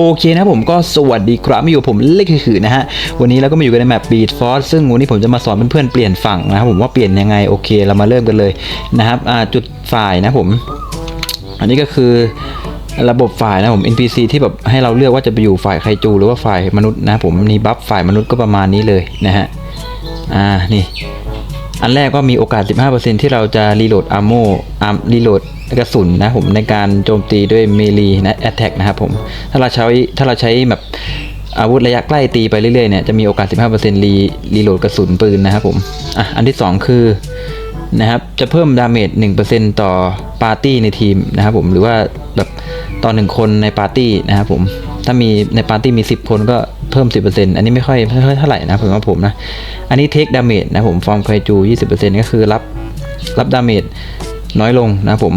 โอเคนะผมก็สวัสดีครับมาอยู่ผมเล็กขือนะฮะวันนี้เราก็มาอยู่กันในแมปบีดฟอสซึ่งวันนี้ผมจะมาสอนเพื่อนๆเปลี่ยนฝั่งนะครับผมว่าเปลี่ยนยังไงโอเคเรามาเริ่มกันเลยนะครับจุดฝ่ายนะผม อันนี้ก็คือระบบฝ่ายนะผม NPC ที่แบบให้เราเลือกว่าจะไปอยู่ฝ่ายไคจูหรือว่าฝ่ายมนุษย์นะผมนี่บัฟฝ่ายมนุษย์ก็ประมาณนี้เลยนะฮะอ่านี่อันแรกก็มีโอกาส 15%ที่เราจะรีโหลดอาร์โมอาร์รีโหลด กระสุนนะผมในการโจมตีด้วยเมลีนะแอตแทกนะครับผมถ้าเราใช้ถ้าเราใช้แบบอาวุธระยะใกล้ตีไปเรื่อยๆเนี่ยจะมีโอกาส 15%รีรีโหลดกระสุนปืนนะครับผมอะอันที่ 2 คือนะครับจะเพิ่มดาเมจ1%ต่อปาร์ตี้ในทีมนะครับผมหรือว่าแบบต่อหนึ่งคนในปาร์ตี้นะครับผมถ้ามีในปาร์ตี้มี 10 คนก็เพิ่ม 10%อันนี้ไม่ค่อยไม่ค่อยเท่าไหร่นะผมว่าผมนะ อันนี้เทคดาเมจนะผมฟอร์มไคจู 20%ก็คือรับรับดาเมจน้อยลงนะผม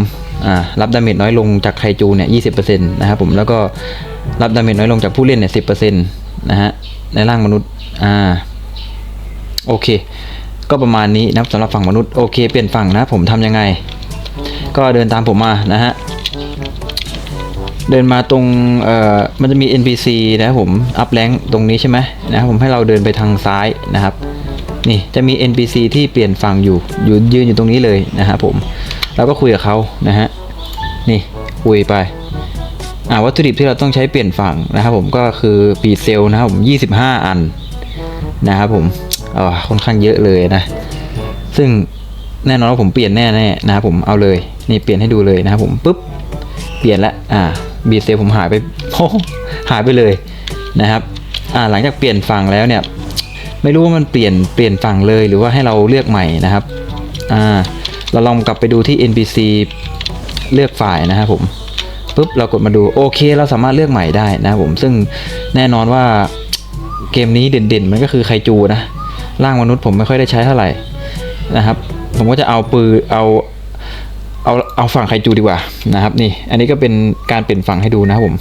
รับดาเมจน้อยลงจากไคจูเนี่ย20%นะครับผมแล้วก็รับดาเมจน้อยลงจากผู้เล่นเนี่ย10%นะฮะในร่างมนุษย์อ่าโอเค ก็ประมาณนี้นะครับสำหรับฝั่งมนุษย์โอเคเปลี่ยนฝั่งนะผมทำยังไง ก็เดินตามผมมานะฮะเดินมาตรงเอ่อมันจะมี NPC นะครับผมอัพแรงตรงนี้ใช่ไหมนะครับผมให้เราเดินไปทางซ้ายนะครับ นี่จะมี NPC ที่เปลี่ยนฝั่งอยู่อยู่ยืนอยู่ตรงนี้เลยนะครับผม เราก็คุยกับเขานะฮะนี่คุยไปอ่าวัตถุดิบที่เราต้องใช้เปลี่ยนฝั่งนะครับผมก็คือปีเซลนะครับผม25 อันนะครับผมอ่าค่อนข้างเยอะเลยนะ ซึ่งแน่นอนว่าผมเปลี่ยนแน่แน่ๆนะครับผมเอาเลยนี่เปลี่ยนให้ดูเลยนะครับผมปุ๊บเปลี่ยนละอ่าบีเซลผมหายไปโอ้หายไปเลยนะครับอ่าหลังจากเปลี่ยนฝั่งแล้วเนี่ย ไม่รู้ว่ามันเปลี่ยนเปลี่ยนฝั่งเลยหรือว่าให้เราเลือกใหม่นะครับอ่า เราลองกลับไปดูที่ NPC เลือกฝ่ายนะครับผมปุ๊บเรากดมาดูโอเค เราสามารถเลือกใหม่ได้นะครับผมซึ่งแน่นอนว่าเกมนี้เด่นๆ มันก็คือไคจูนะร่างมนุษย์ผมไม่ค่อยได้ใช้เท่าไหร่นะครับ ผมก็จะเอาปืนเอาเอาเอาฝั่งไคจูดีกว่านะครับนี่อันนี้ก็เป็นการเปลี่ยนฝั่งให้ดูนะครับผม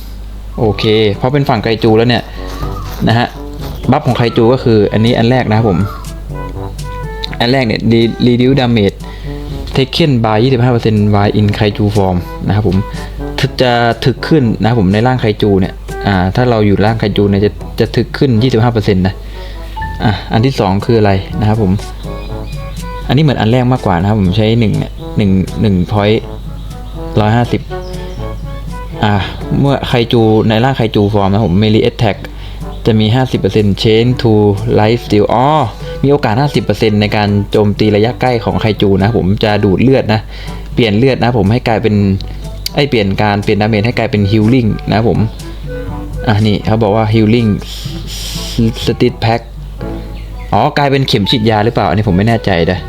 โอเคเพราะเป็นฝั่งไคจูแล้วเนี่ยนะฮะบัฟของไคจูก็คืออันนี้อันแรกนะครับผม อันแรกเนี่ย reduce damage taken by 25% by in kaiju form นะครับผมจะถึกขึ้นนะครับผมในร่างไคจูเนี่ยอ่าถ้าเราอยู่ร่างไคจูเนี่ยจะจะถึกขึ้น 25%นะอะอันที่สองคืออะไรนะครับผม อันนี้เหมือนอันแรกมากกว่านะครับผมใช้หนึ่งเนี่ยหนึ่งหนึ่งพอยต์ร้อยห้าสิบอ่าเมื่อไคจูในร่างไคจูฟอร์มนะผมเมลีเอ t แท็กจะมี 50% change to life steal อ๋อ มีโอกาส 50%ในการโจมตีระยะใกล้ของไคจูนะผมจะดูดเลือดนะ เปลี่ยนเลือดนะผมให้กลายเป็นไอยเปลี่ยนการเปลี่ยนดาเมจให้กลายเป็นฮิลลิ่งนะผม อะนี่เขาบอกว่าฮิลลิ่งสติทแพ็คอ๋อกลายเป็นเข็มฉีดยาหรือเปล่า อันนี้ผมไม่แน่ใจนะ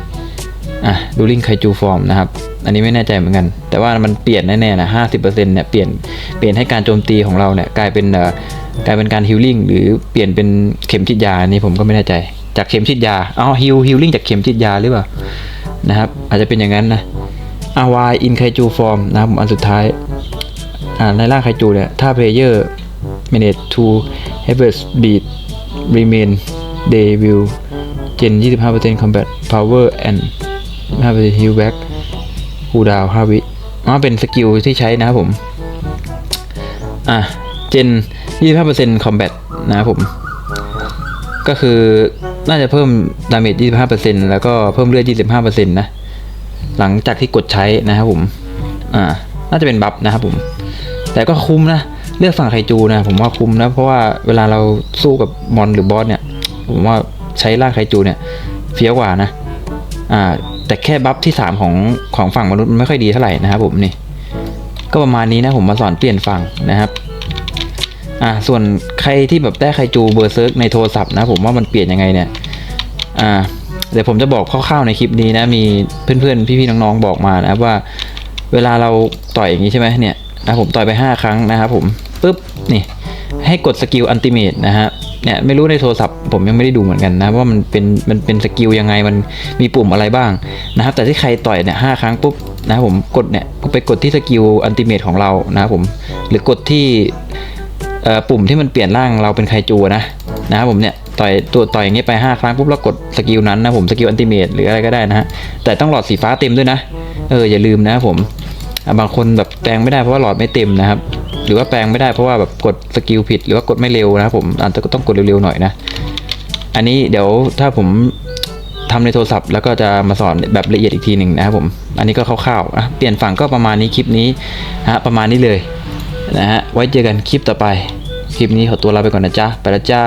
อะดูลิงไคจูฟอร์มนะครับ อันนี้ไม่แน่ใจเหมือนกัน แต่ว่ามันเปลี่ยนแน่ๆนะห้าสิบเปอร์เซ็นต์เนี่ยเปลี่ยนเปลี่ยนให้การโจมตีของเราเนี่ยกลายเป็นกลายเป็นการฮิลลิ่งหรือเปลี่ยนเป็นเข็มฉีดยาอันนี้ผมก็ไม่แน่ใจจากเข็มฉีดยาอ๋อฮิลฮิลลิ่งจากเข็มฉีดยาหรือเปล่านะครับ อาจจะเป็นอย่างนั้นนะอาวายอินไคจูฟอร์มนะครับผมอันสุดท้ายอ่าในร่างไคจูเนี่ยถ้าเพลเยอร์ manage to have a beat remain they will gen 25% combat power and 25% heal back cool down 5วิอ๋อเป็นสกิลที่ใช้นะครับผม อะ gen 25% combat นะครับผม ก็คือน่าจะเพิ่มดาเมจ25%แล้วก็เพิ่มเลือด25%นะ หลังจากที่กดใช้นะครับผม อ่า น่าจะเป็นบัฟนะครับผม แต่ก็คุ้มนะ เลือกฝั่งไคจูนะ ผมว่าคุ้มนะ เพราะว่าเวลาเราสู้กับมอนหรือบอสเนี่ย ผมว่าใช้ร่างไคจูเนี่ยเฟี้ยวกว่านะ อ่า แต่แค่บัฟที่ 3 ของของฝั่งมนุษย์มันไม่ค่อยดีเท่าไหร่นะครับผมนี่ ก็ประมาณนี้นะผมมาสอนเปลี่ยนฝั่งนะครับอ่าส่วนใครที่แบบได้ไครจูเบอร์เซิร์กในโทรศัพท์นะผมว่ามันเปลี่ยนยังไงเนี่ยอ่าเดี๋ยวผมจะบอกคร่าวๆในคลิปนี้นะมีเพื่อนๆพี่ๆน้องๆบอกมานะครับว่าเวลาเราต่อยอย่างนี้ใช่ไหมเนี่ยนะผมต่อยไป 5 ครั้งนะครับผมปุ๊บนี่ให้กดสกิลอันติเมตนะฮะ เนี่ยไม่รู้ในโทรศัพท์ผมยังไม่ได้ดูเหมือนกันนะว่ามันเป็นมันเป็นสกิลยังไงมันมีปุ่มอะไรบ้างนะครับแต่ที่ใครต่อยเนี่ยห้าครั้งปุ๊บนะผมกดเนี่ยไปกดที่สกิลอันติเมตของเรานะครับผมหรือกดที่ปุ่มที่มันเปลี่ยนร่างเราเป็นไคจูนะนะครับผมเนี่ยต่อยตัวต่อยอย่างเงี้ยไป 5 ครั้งปุ๊บแล้วกดสกิลนั้นนะผมสกิลอันติเมตหรืออะไรก็ได้นะฮะแต่ต้องหลอดสีฟ้าเต็มด้วยนะ เอออย่าลืมนะครับผม บางคนแบบแปลงไม่ได้เพราะว่าหลอดไม่เต็มนะครับ หรือว่าแปลงไม่ได้เพราะว่าแบบกดสกิลผิด หรือว่ากดไม่เร็วนะครับผมอาจจะต้องกดเร็วๆหน่อยนะ อันนี้เดี๋ยวถ้าผมทำในโทรศัพท์แล้วก็จะมาสอนแบบละเอียดอีกทีหนึ่งนะครับผม อันนี้ก็คร่าวๆนะเปลี่ยนฝั่งก็ประมาณนี้คลิปนี้ฮะประมาณนี้เลยนะฮะไว้เจอกันคลิปต่อไป คลิปนี้ขอตัวลาไปก่อนนะจ๊ะไปแล้วจ้า